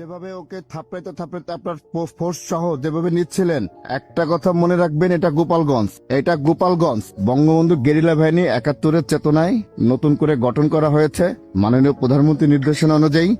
যেভাবে ওকে থাপড়াইতে থাপড়াইতে আপনার ফোর্স সহ যেভাবে নিচ্ছিলেন, একটা কথা মনে রাখবেন, এটা গোপালগঞ্জ। এটা গোপালগঞ্জ। বঙ্গবন্ধু গেরিলা বাহিনী একাত্তরের চেতনায় নতুন করে গঠন করা হয়েছে। মাননীয় প্রধানমন্ত্রী নির্দেশনা অনুযায়ী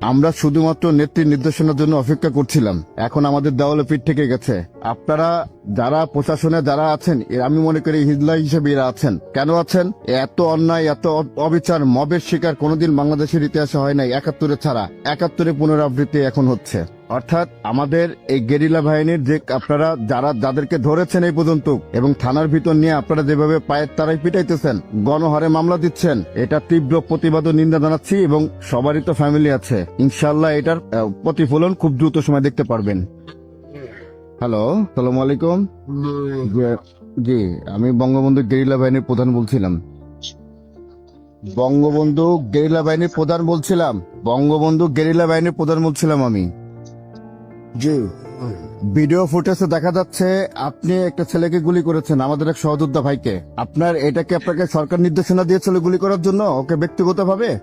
আমরা শুধুমাত্র নেত্রীর নির্দেশনার জন্য অপেক্ষা করছিলাম। এখন আমাদের দেওয়ালে পিঠ থেকে গেছে। আপনারা যারা প্রশাসনে যারা আছেন আমি মনে করি হিজলা হিসেবে এরা আছেন। কেন আছেন? এত অন্যায়, এত অবিচার, মবের শিকার কোনোদিন বাংলাদেশের ইতিহাসে হয় নাই। একাত্তরে ছাড়া একাত্তরে পুনরাবৃত্তি এখন হচ্ছে। অর্থাৎ আমাদের এই গেরিলা বাহিনীর যে আপনারা যারা যাদেরকে ধরেছেন এই পর্যন্ত এবং থানার ভিতর নিয়ে আপনারা যেভাবে পায়ের তারাই পিটাইতেছেন গণহারে মামলা দিচ্ছেন এটা তীব্র প্রতিবাদ ও নিন্দা জানাচ্ছি এবং সবারই তো ফ্যামিলি আছে। ইনশাল্লাহ এটার প্রতিফলন খুব দ্রুত সময় দেখতে পারবেন। হ্যালো সালাম আলাইকুম। জি- জি আমি বঙ্গবন্ধু গেরিলা বাহিনীর প্রধান বলছিলাম। বঙ্গবন্ধু গেরিলা বাহিনীর প্রধান বলছিলাম। বঙ্গবন্ধু গেরিলা বাহিনীর প্রধান বলছিলাম আমি। জি। ভিডিও ফুটেজে দেখা যাচ্ছে আপনি একটা ছেলেকে গুলি করেছেন, আমাদের এক সহযোদ্ধা ভাইকে। আপনার এটাকে আপনাকে সরকার নির্দেশনা দিয়েছিল গুলি করার জন্য? ওকে ব্যক্তিগতভাবে?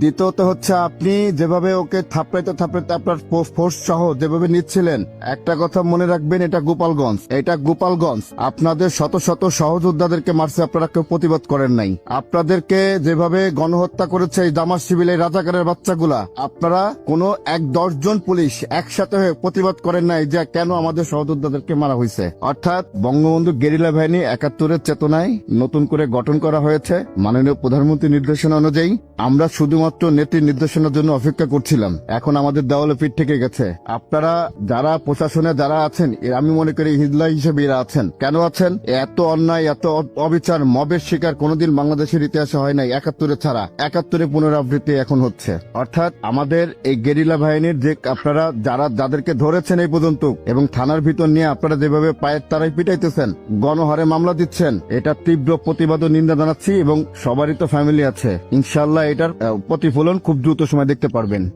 দ্বিতীয়ত হচ্ছে আপনি যেভাবে ওকে থাপড়াইতে থাপড়াইতে আপনার ফোর্স সহ যেভাবে নিচ্ছিলেন, একটা কথা মনে রাখবেন, এটা গোপালগঞ্জ। এটা গোপালগঞ্জ। আপনাদের শত শত সহযোদ্ধাদেরকে মারছে, আপনারা কেউ প্রতিবাদ করেন নাই। আপনাদেরকে যেভাবে গণহত্যা করেছে এই দামার এই রাজাকারের বাচ্চাগুলা, আপনারা কোনো এক দশজন পুলিশ একসাথে হয়ে প্রতিবাদ করেন নাই যে কেন আমাদের সহযোদ্ধাদেরকে মারা হয়েছে। অর্থাৎ বঙ্গবন্ধু গেরিলা বাহিনী একাত্তরের চেতনায় নতুন করে গঠন করা হয়েছে। মাননীয় প্রধানমন্ত্রী নির্দেশনা অনুযায়ী আমরা শুধুমাত্র নেত্রীর নির্দেশনার জন্য অপেক্ষা করছিলাম। এখন আমাদের দেওয়ালে পিঠ থেকে গেছে। আপনারা যারা প্রশাসনে যারা আছেন আমি মনে করি হিজলা হিসেবে এরা আছেন। কেন আছেন? এত অন্যায়, এত অবিচার, মবের শিকার কোনোদিন বাংলাদেশের ইতিহাসে হয় নাই, একাত্তরে ছাড়া। একাত্তরে পুনরাবৃত্তি এখন হচ্ছে। অর্থাৎ আমাদের এই গেরিলা বাহিনীর যে আপনারা যারা, যাদেরকে ধরেছেন এই পর্যন্ত এবং থানার ভিতর নিয়ে আপনারা যেভাবে পায়ের তারাই পিটাইতেছেন, গণহারে মামলা দিচ্ছেন এটা তীব্র প্রতিবাদ ও নিন্দা জানাচ্ছি এবং সবারই তো ফ্যামিলি আছে। ইনশাল্লাহ এটার প্রতিফলন খুব দ্রুত সময় দেখতে পারবেন।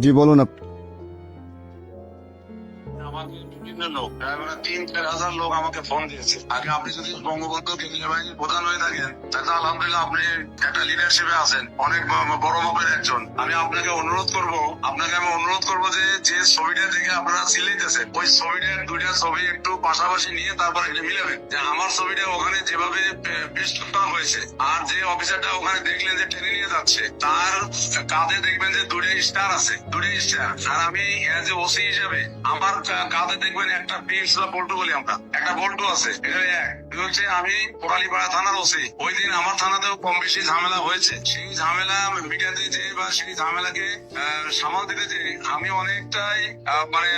জি বলুন আপ- তিন, চার হাজার লোক আমাকে ফোন দিয়েছে। আগে আপনি যদি বঙ্গবন্ধু কেন্দ্রীয় বাহিনীর প্রধান হয়ে থাকেন, তাহলে আলহামদুলিল্লাহ আপনি একটা লিডারশিপে আছেন, অনেক বড় মাপের একজন। আমি আপনাকে অনুরোধ করব, আপনাকে আমি অনুরোধ করব যে যে ছবিটা দেখে আপনারা সিলেতেছেন ওই ছবিটার দুইটা ছবি একটু পাশাপাশি নিয়ে তারপর এটা মিলাবেন। যে আমার ছবিটা ওখানে যেভাবে করা হয়েছে, আর যে অফিসারটা ওখানে দেখলেন যে ট্রেনে নিয়ে যাচ্ছে, তার কাঁধে দেখবেন যে দুটো স্টার আছে দুটো স্টার আর আমি এজ এ ওসি হিসেবে আমার কাঁধে দেখবেন একটা পিস বল্টু বলি আমরা। একটা বল্টু আছে হচ্ছে আমি কোটালীপাড়া থানার ওসি। ওই দিন আমার থানাতেও কম বেশি ঝামেলা হয়েছে। সেই ঝামেলা মিটাতে যে বা সেই ঝামেলাকে সামাল দিতে যে আমি অনেকটাই মানে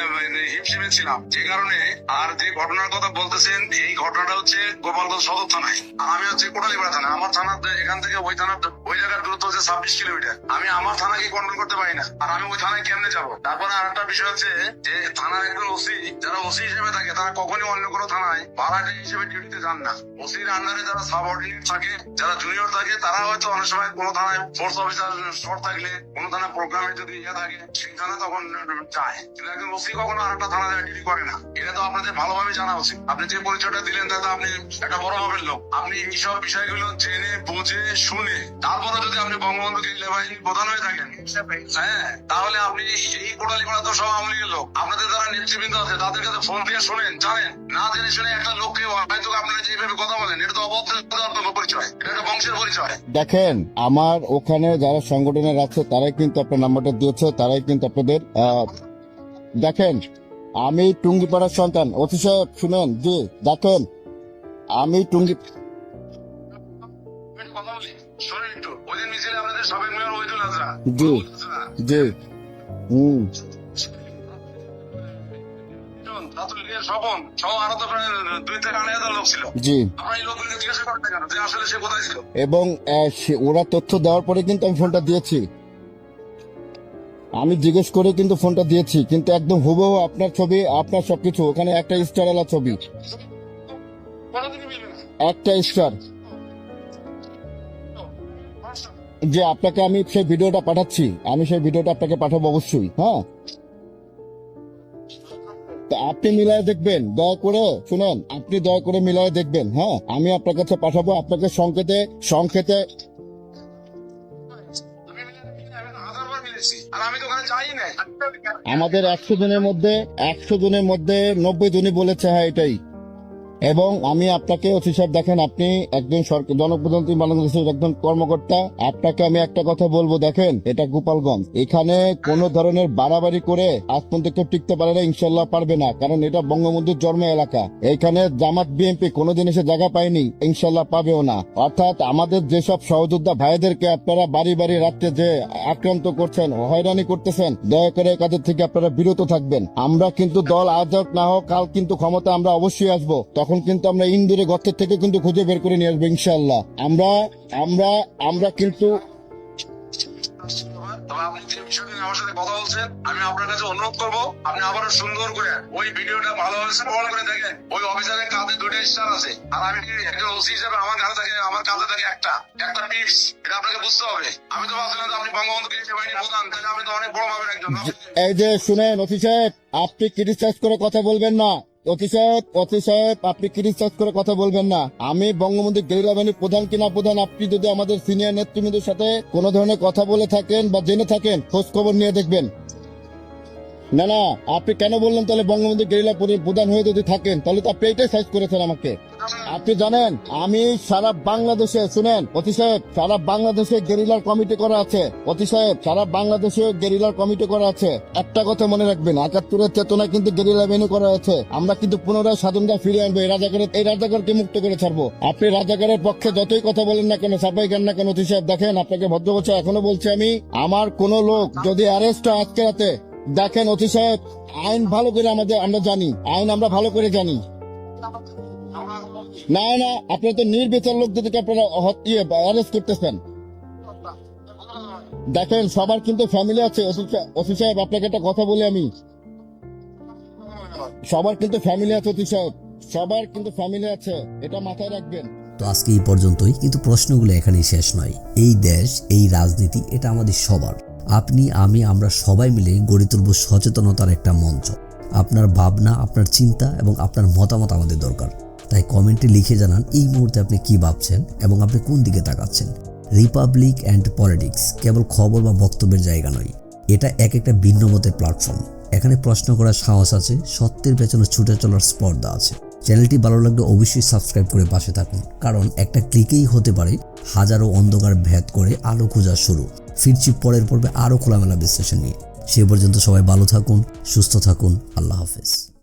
হিমশিমে ছিলাম। যে কারণে আর যে ঘটনার কথা বলতেছেন, এই ঘটনাটা হচ্ছে গোপালগঞ্জ সদর থানায়। আর আমি হচ্ছে কোটালীপাড়া থানা আমার থানা এখান থেকে ওই থানার ওই জায়গার দূরত্ব হচ্ছে ছাব্বিশ কিলোমিটার। আমি আমার থানাকে কন্ট্রোল করতে পারি না। আর আমি ওই থানায় কেমনে যাব? তারপরে আর একটা বিষয় হচ্ছে যে, থানার একজন ওসি, যারা ওসি হিসেবে থাকে তারা কখনই অন্য কোনো থানায় ভাড়াটে হিসেবে ডিউটিতে যান না। ওসির আন্ডারে যারা সাব অর্ডিনেট থাকে, যারা জুনিয়র থাকে, তারা হয়তো অনেক সময় কোনো থানায় ফোর্স অফিসার শর্ট থাকলে, কোনো থানায় প্রোগ্রামে যদি ইয়ে থাকে, সেই থানা তখন যায়। কিন্তু একজন ওসি কখনো আর একটা থানা ডিউটি করে না। এটা তো আপনাদের ভালোভাবে জানা উচিত। আপনি যে পরিচয়টা দিলেন, তাতে আপনি একটা বড় মাপের লোক। আপনি এইসব বিষয়গুলো জেনে, বুঝে, শুনে, তারপরে যদি আপনি বঙ্গবন্ধু কেন্দ্রীয় বাহিনীর প্রধান হয়ে থাকেন হ্যাঁ তাহলে আপনি এই কোটালি পাড়া তো সব আওয়ামী লীগের লোক। আপনাদের যারা নেতৃবৃন্দ আছে, তাদের কাছে ফোন দিয়ে শুনেন। জানেন না জেনে শুনে একটা লোককে হয়তো আপনারা যেভাবে কথা বলেন এটা তো পরিচয় এটা একটা বংশের পরিচয়। দেখেন আমার ওখানে যারা সংগঠনের আছে তারাই কিন্তু আপনার নাম্বারটা দিয়েছে তারাই কিন্তু আপনাদের দেখেন আমি টুঙ্গিপাড়ার সন্তান। অতি সাহেব শুনেন জি দেখেন আমি টুঙ্গি জি কথা বলি স্বপন সহ আরও তো প্রায় দুই থেকে আড়াই হাজার লোক ছিল। জি। আমরা এই লোকগুলোকে জিজ্ঞাসা করতে কেন? যে আসলে সে কোথায় ছিল? এবং ওরা তথ্য দেওয়ার পরে কিন্তু আমি ফোনটা দিয়েছি। আমি জিজ্ঞেস করে কিন্তু ফোনটা দিয়েছি কিন্তু একদম হুবহু আপনার ছবি আপনার সবকিছু ওখানে একটা স্টার আলা ছবি। একটা স্টার। যে আপনাকে আমি সেই ভিডিওটা পাঠাচ্ছি আমি সেই ভিডিওটা আপনাকে পাঠাবো অবশ্যই হ্যাঁ? তো আপনি মিলায় দেখবেন, দয়া করে শুনুন, আপনি দয়া করে মিলায় দেখবেন হ্যাঁ? আমি আপনার কাছে পাঠাবো আপনাকে সংকেতে সংকেতে। আমাদের একশো জনের মধ্যে, একশো জনের মধ্যে নব্বই জনই বলেছে হ্যাঁ এটাই। এবং আমি আপনাকে অতি সাহেব দেখেন, আপনি একজন সরকার, জনপ্রতিনিধি বাংলাদেশের একজন কর্মকর্তা। আপনাকে আমি একটা কথা বলব, দেখেন, এটা গোপালগঞ্জ। এখানে কোন ধরনের বাড়াবাড়ি করে আজ পর্যন্ত কেউ টিকতে পারে না ইনশাল্লাহ পারবে না। কারণ এটা বঙ্গবন্ধুর জন্ম এলাকা। এখানে জামাত বিএনপি কোনোদিন এসে জায়গা পায়নি ইনশাল্লাহ পাবেও না। অর্থাৎ আমাদের যেসব সহযোদ্ধা ভাইদেরকে আপনারা বাড়ি বাড়ি রাত্রে যে আক্রান্ত করছেন, হয়রানি করতেছেন, দয়া করে কাজের থেকে আপনারা বিরত থাকবেন। আমরা কিন্তু দল আজ না হোক, কাল কিন্তু ক্ষমতা আমরা অবশ্যই আসব। তখন কিন্তু আমরা ইন্দুরে গর্তের থেকে কিন্তু খুঁজে বের করে নিয়ে আসব ইনশাল্লাহ আমরা আমরা আমরা কিন্তু তবে আপনি যে বিষয়টা নিয়ে আমার সাথে কথা বলছেন আমি আপনার কাছে অনুরোধ করব আপনি আবারও সুন্দর করে ওই ভিডিওটা ভালোভাবে স্মরণ করে দেখেন। ওই অফিসারের কাঁধে দুটো স্টার আছে আর আমি একজন ওসি হিসেবে আমার কাছে থাকে আমার কাঁধে থাকে একটা একটা টিপস এটা আপনাকে বুঝতে হবে। আমি তো ভাবছিলাম আপনি বঙ্গবন্ধু কৃষি বাহিনী প্রধান তাহলে আপনি তো অনেক বড় মাপের একজন। এই যে শুনেন সাহেব আপনি ক্রিটিসাইজ করে কথা বলবেন না। অতি সাহেব অতি সাহেব আপনি ক্রিটিসাইজ করে কথা বলবেন না। আমি বঙ্গবন্ধু গেরিলা বাহিনীর প্রধান কিনা প্রধান, আপনি যদি আমাদের সিনিয়র নেতৃবৃন্দের সাথে কোনো ধরনের কথা বলে থাকেন বা জেনে থাকেন, খোঁজ খবর নিয়ে দেখবেন। না না, আপনি কেন বললেন তাহলে বঙ্গবন্ধু গেরিলা প্রধান হয়ে যদি থাকেন, তাহলে তো আপনি এটাই সাইজ করেছেন আমাকে। আপনি জানেন, আমি সারা বাংলাদেশে, শুনেন, অতি সাহেব, সারা বাংলাদেশে গেরিলার কমিটি করা আছে। অতি সাহেব, সারা বাংলাদেশে গেরিলার কমিটি করা আছে। একটা কথা মনে রাখবেন, একাত্তরের চেতনা কিন্তু গেরিলা মেনু করা আছে। আমরা কিন্তু পুনরায় স্বাধীনতা ফিরিয়ে আনব, এই রাজাকারের এই রাজাকারকে মুক্ত করে ছাড়বো। আপনি রাজাকারের পক্ষে যতই কথা বলেন না কেন সাফাই গান না কেন, অতি সাহেব, দেখেন, আপনাকে ভদ্র বলছে এখনও বলছি আমি, আমার কোন লোক যদি অ্যারেস্ট আজকে রাতে দেখেন অতি সাহেব, আইন ভালো করে আমাদের, আমরা জানি। আইন আমরা ভালো করে জানি। না না, আপনারা তো নির্বিচার লোকদেরকে আপনারা হত- ইয়ে অ্যারেস্ট করতেছেন। দেখেন, সবার কিন্তু ফ্যামিলি আছে। অফিস সাহেব, আপনাকে একটা কথা বলি আমি। সবার কিন্তু ফ্যামিলি আছে অফিস সাহেব। সবার কিন্তু ফ্যামিলি আছে, এটা মাথায় রাখবেন। তো আজকে এই পর্যন্তই, কিন্তু প্রশ্নগুলো এখানেই শেষ নয়। এই দেশ, এই রাজনীতি, এটা আমাদের সবার। আপনি, আমি, আমরা সবাই মিলে গড়ে তুলব সচেতনতার একটা মঞ্চ। আপনার ভাবনা, আপনার চিন্তা এবং আপনার মতামত আমাদের দরকার। তাই কমেন্টে লিখে জানান এই মুহূর্তে আপনি কি ভাবছেন এবং আপনি কোন দিকে তাকাচ্ছেন। রিপাবলিক অ্যান্ড পলিটিক্স কেবল খবর বা বক্তব্যের জায়গা নয়, এটা এক একটা ভিন্ন মতের প্ল্যাটফর্ম। এখানে প্রশ্ন করার সাহস আছে, সত্যের পেছনে ছুটে চলার স্পর্ধা আছে। চ্যানেলটি ভালো লাগলে অবশ্যই সাবস্ক্রাইব করে পাশে থাকুন, কারণ একটা ক্লিকেই হতে পারে হাজারো অন্ধকার ভেদ করে আলো খোঁজা শুরু। ফিরছি পরের পর্বে আরও খোলামেলা বিশ্লেষণ নিয়ে। সে পর্যন্ত সবাই ভালো থাকুন, সুস্থ থাকুন, আল্লাহ হাফেজ।